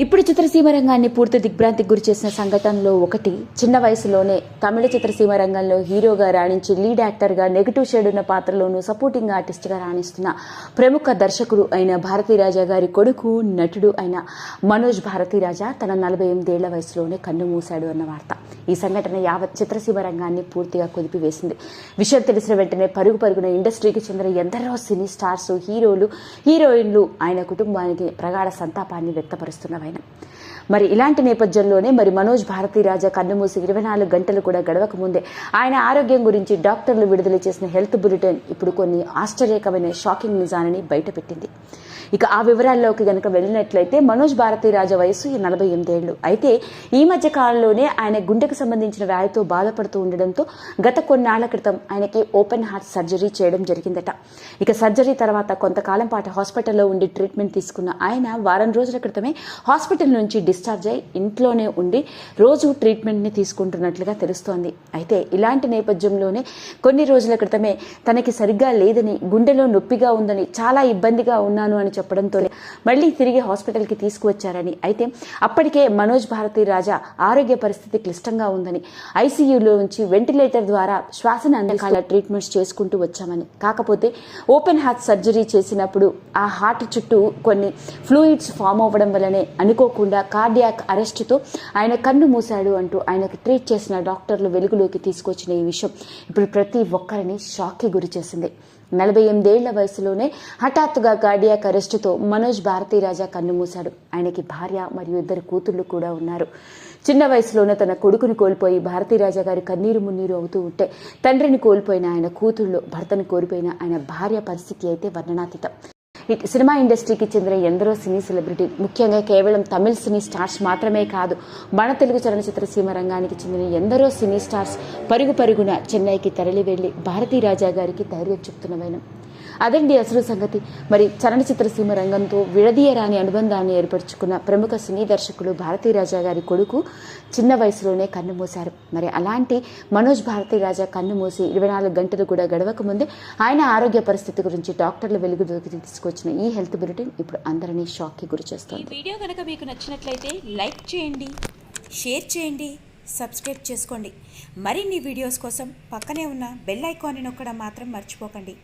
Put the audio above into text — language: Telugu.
ఇప్పుడు చిత్రసీమ రంగాన్ని పూర్తి దిగ్భ్రాంతికి గురి చేసిన సంఘటనలో ఒకటి చిన్న వయసులోనే తమిళ చిత్రసీమ రంగంలో హీరోగా రాణించి లీడ్ యాక్టర్గా నెగిటివ్ షేడ్ ఉన్న పాత్రలోనూ సపోర్టింగ్ ఆర్టిస్ట్గా రాణిస్తున్న ప్రముఖ దర్శకుడు అయిన భారతీరాజా గారి కొడుకు నటుడు అయిన మనోజ్ భారతీరాజా తన నలభై ఎనిమిదేళ్ళ వయసులోనే కన్ను మూశాడు అన్న వార్త. ఈ సంఘటన యావత్ చిత్రసీమ రంగాన్ని పూర్తిగా కుదిపివేసింది. విషయం తెలిసిన వెంటనే పరుగు పరుగున ఇండస్ట్రీకి చెందిన ఎందరో సినీ స్టార్స్ హీరోలు హీరోయిన్లు ఆయన కుటుంబానికి ప్రగాఢ సంతాపాన్ని వ్యక్తపరుస్తున్నారు ఆయన మరి ఇలాంటి నేపథ్యంలోనే మరి మనోజ్ భారతీరాజా కన్నుమూసి ఇరవై నాలుగు గంటలు కూడా గడవక ముందే ఆయన ఆరోగ్యం గురించి డాక్టర్లు విడుదల చేసిన హెల్త్ బులెటిన్ ఇప్పుడు కొన్ని ఆశ్చర్యకరమైన షాకింగ్ నిజాలని బయటపెట్టింది. ఇక ఆ వివరాల్లోకి గనుక వెళ్ళినట్లయితే మనోజ్ భారతీరాజా వయసు నలభై ఎనిమిదేళ్ళు అయితే ఈ మధ్య కాలంలోనే ఆయన గుండెకు సంబంధించిన వ్యాధితో బాధపడుతూ ఉండడంతో గత కొన్నాళ్ళ క్రితం ఆయనకి ఓపెన్ హార్ట్ సర్జరీ చేయడం జరిగిందట. ఇక సర్జరీ తర్వాత కొంతకాలం పాటు హాస్పిటల్లో ఉండి ట్రీట్మెంట్ తీసుకున్న ఆయన వారం రోజుల క్రితమే హాస్పిటల్ నుంచి డిశ్చార్జ్ అయి ఇంట్లోనే ఉండి రోజు ట్రీట్మెంట్ని తీసుకుంటున్నట్లుగా తెలుస్తోంది. అయితే ఇలాంటి నేపథ్యంలోనే కొన్ని రోజుల క్రితమే తనకి సరిగ్గా లేదని గుండెలో నొప్పిగా ఉందని చాలా ఇబ్బందిగా ఉన్నాను అని చెప్పడంతో మళ్ళీ తిరిగి హాస్పిటల్కి తీసుకువచ్చారని. అయితే అప్పటికే మనోజ్ భారతి రాజా ఆరోగ్య పరిస్థితి క్లిష్టంగా ఉందని ఐసీయూలో నుంచి వెంటిలేటర్ ద్వారా శ్వాసను అందకాల ట్రీట్మెంట్స్ చేసుకుంటూ వచ్చామని. కాకపోతే ఓపెన్ హార్ట్ సర్జరీ చేసినప్పుడు ఆ హార్ట్ చుట్టూ కొన్ని ఫ్లూయిడ్స్ ఫామ్ అవ్వడం వల్లనే అనుకోకుండా కార్డియాక్ అరెస్ట్తో ఆయన కన్ను మూశాడు అంటూ ఆయనకు ట్రీట్ చేసిన డాక్టర్లు వెలుగులోకి తీసుకొచ్చిన ఈ విషయం ఇప్పుడు ప్రతి ఒక్కరిని షాక్కి గురి చేసింది. నలభై ఎనిమిదేళ్ళ వయసులోనే హఠాత్తుగా కార్డియాక్ అరెస్టుతో మనోజ్ భారతీరాజా కన్నుమూశాడు ఆయనకి భార్య మరియు ఇద్దరు కూతుళ్ళు కూడా ఉన్నారు. చిన్న వయసులోనే తన కొడుకుని కోల్పోయి భారతీరాజా గారు కన్నీరు మున్నీరు అవుతూ ఉంటే తండ్రిని కోల్పోయిన ఆయన కూతుళ్ళు భర్తను కోల్పోయిన ఆయన భార్య పరిస్థితి అయితే వర్ణనాతీతం. సినిమా ఇండస్ట్రీకి చెందిన ఎందరో సినీ సెలబ్రిటీ ముఖ్యంగా కేవలం తమిళ సినీ స్టార్స్ మాత్రమే కాదు మన తెలుగు చలనచిత్ర సీమ రంగానికి చెందిన ఎందరో సినీ స్టార్స్ పరుగు పరుగున చెన్నైకి తరలి వెళ్ళి భారతీ రాజా గారికి ధైర్యం చెప్తున్నవైన అదండి అసలు సంగతి. మరి చలనచిత్ర సీమ రంగంతో విడదీయరాని అనుబంధాన్ని ఏర్పరచుకున్న ప్రముఖ సినీ దర్శకుడు భారతీరాజా గారి కొడుకు చిన్న వయసులోనే కన్ను మూశారు. మరి అలాంటి మనోజ్ భారతీరాజా కన్ను మూసి ఇరవై నాలుగు గంటలు కూడా గడవక ముందే ఆయన ఆరోగ్య పరిస్థితి గురించి డాక్టర్లు వెలుగులోకి తీసుకొచ్చిన ఈ హెల్త్ బులెటిన్ ఇప్పుడు అందరినీ షాక్కి గురి చేస్తుంది. వీడియో కనుక మీకు నచ్చినట్లయితే లైక్ చేయండి షేర్ చేయండి సబ్స్క్రైబ్ చేసుకోండి. మరిన్ని వీడియోస్ కోసం పక్కనే ఉన్న బెల్ ఐకాన్ని నొక్కడం మాత్రం మర్చిపోకండి.